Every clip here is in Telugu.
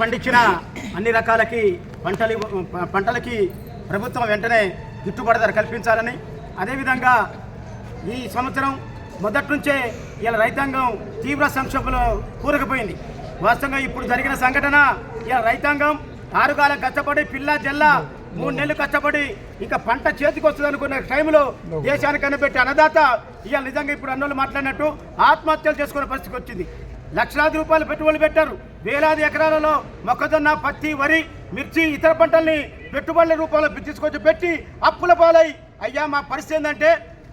పండించిన అన్ని రకాలకి పంటలు పంటలకి ప్రభుత్వం వెంటనే గిట్టుబాటు ధర కల్పించాలని. అదేవిధంగా ఈ సంవత్సరం మొదటి నుంచే ఇలా రైతాంగం తీవ్ర సంక్షోభంలో కూరకపోయింది. వాస్తవంగా ఇప్పుడు జరిగిన సంఘటన ఇలా రైతాంగం ఆరుగాలం కష్టపడి పిల్ల జల్ల మూడు నెలలు కష్టపడి ఇంకా పంట చేతికి వస్తుంది అనుకున్న టైంలో దేశానికి కనిపెట్టే అన్నదాత ఇవాళ నిజంగా ఇప్పుడు అన్నోళ్ళు మాట్లాడినట్టు ఆత్మహత్యలు చేసుకునే పరిస్థితి వచ్చింది. లక్షలాది రూపాయలు పెట్టుబడులు పెట్టారు. వేలాది ఎకరాలలో మొక్కజొన్న పత్తి వరి మిర్చి ఇతర పంటల్ని పెట్టుబడుల రూపంలో తీసుకొచ్చి పెట్టి అప్పుల పాలై. అయ్యా మా పరిస్థితి ఏంటంటే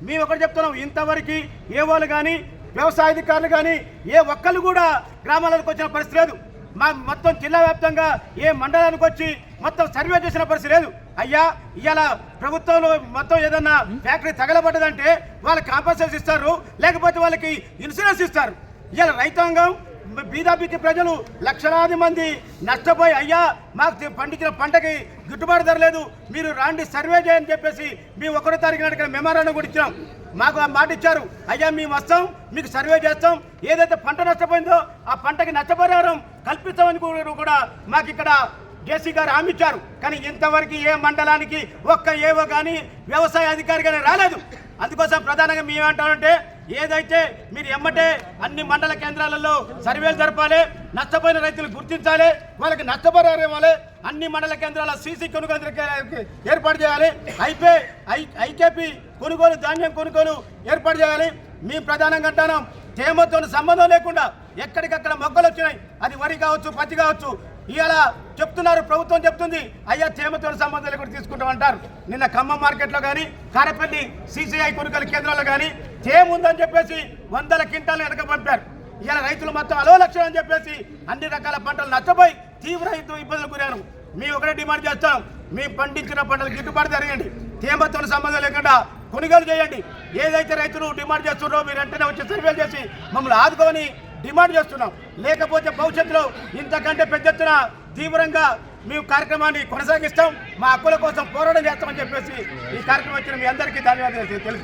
మేము ఒకటి చెప్తున్నాం ఇంతవరకు ఏ వాళ్ళు కానీ వ్యవసాయ అధికారులు కానీ ఏ ఒక్కళ్ళు కూడా గ్రామాలకు వచ్చిన పరిస్థితి లేదు. మా మొత్తం జిల్లా వ్యాప్తంగా ఏ మండలానికి వచ్చి మొత్తం సర్వే చేసిన పరిస్థితి లేదు. అయ్యా ఇవాళ ప్రభుత్వంలో మొత్తం ఏదన్నా ఫ్యాక్టరీ తగలబడ్డదంటే వాళ్ళకి కాంపన్సేషన్ ఇస్తారు లేకపోతే వాళ్ళకి ఇన్సూరెన్స్ ఇస్తారు. ఇలా రైతాంగం బీదాబీకి ప్రజలు లక్షలాది మంది నష్టపోయి అయ్యా మాకు పండించిన పంటకి గిట్టుబాటు ధర లేదు మీరు రాండి సర్వే చేయని చెప్పేసి మేము ఒకటో తారీఖు నాటికి మెమోరాండం కూడా ఇచ్చాం మాకు ఆ మాట ఇచ్చారు అయ్యా మేము వస్తాం మీకు సర్వే చేస్తాం ఏదైతే పంట నష్టపోయిందో ఆ పంటకి నష్టపరిహారం కల్పిస్తామని కూడా- కూడా మాకు ఇక్కడ జేసీ గారు హామీ ఇచ్చారు. కానీ ఇంతవరకు ఏ మండలానికి ఒక్క ఏవో కానీ వ్యవసాయ అధికారి కానీ రాలేదు. అందుకోసం ప్రధానంగా మేమేమంటామంటే ఏదైతే మీరు ఎమ్మటే అన్ని మండల కేంద్రాలలో సర్వేలు జరపాలి నష్టపోయిన రైతులు గుర్తించాలి వాళ్ళకి నష్టపరిహారం ఇవ్వాలి అన్ని మండల కేంద్రాల సీసీ కొనుగోలు ఏర్పాటు చేయాలి ఐపే ఐ ఐకేపీ కొనుగోలు ధాన్యం కొనుగోలు ఏర్పాటు చేయాలి. మీ ప్రధానంగా అంటాను తేమతో సంబంధం లేకుండా ఎక్కడికక్కడ మొక్కలు వచ్చినాయి. అది వరి కావచ్చు పత్తి కావచ్చు. ఇలా చెప్తున్నారు ప్రభుత్వం చెప్తుంది అయ్యా తేమతో సంబంధం లేకుండా తీసుకుంటామంటారు. నిన్న ఖమ్మం మార్కెట్లో కానీ కారపల్లి సీసీఐ కొనుగోలు కేంద్రాల్లో కానీ తేమ చెప్పేసి వందల క్వింటాలు వెనక పంపారు. ఇవాళ రైతులు మొత్తం అలో లక్ష్యం అని చెప్పేసి అన్ని రకాల పంటలు నష్టపోయి తీవ్ర రైతు ఇబ్బందులు గురారు మేము ఒకటే డిమాండ్ చేస్తాం మీ పండించిన పంటలు గిట్టుబాటు జరగండి. తేమతో సంబంధం లేకుండా కొనుగోలు చేయండి. ఏదైతే రైతులు డిమాండ్ చేస్తున్నారో మీరు వెంటనే వచ్చి సర్వేలు చేసి మమ్మల్ని ఆదుకోని డిమాండ్ చేస్తున్నాం. లేకపోతే భవిష్యత్తులో ఇంతకంటే పెద్ద ఎత్తున తీవ్రంగా మేము కార్యక్రమాన్ని కొనసాగిస్తాం. మా హక్కుల కోసం పోరాటం చేస్తామని చెప్పేసి ఈ కార్యక్రమం వచ్చిన మీ అందరికీ ధన్యవాదాలు తెలుపుతున్నాం.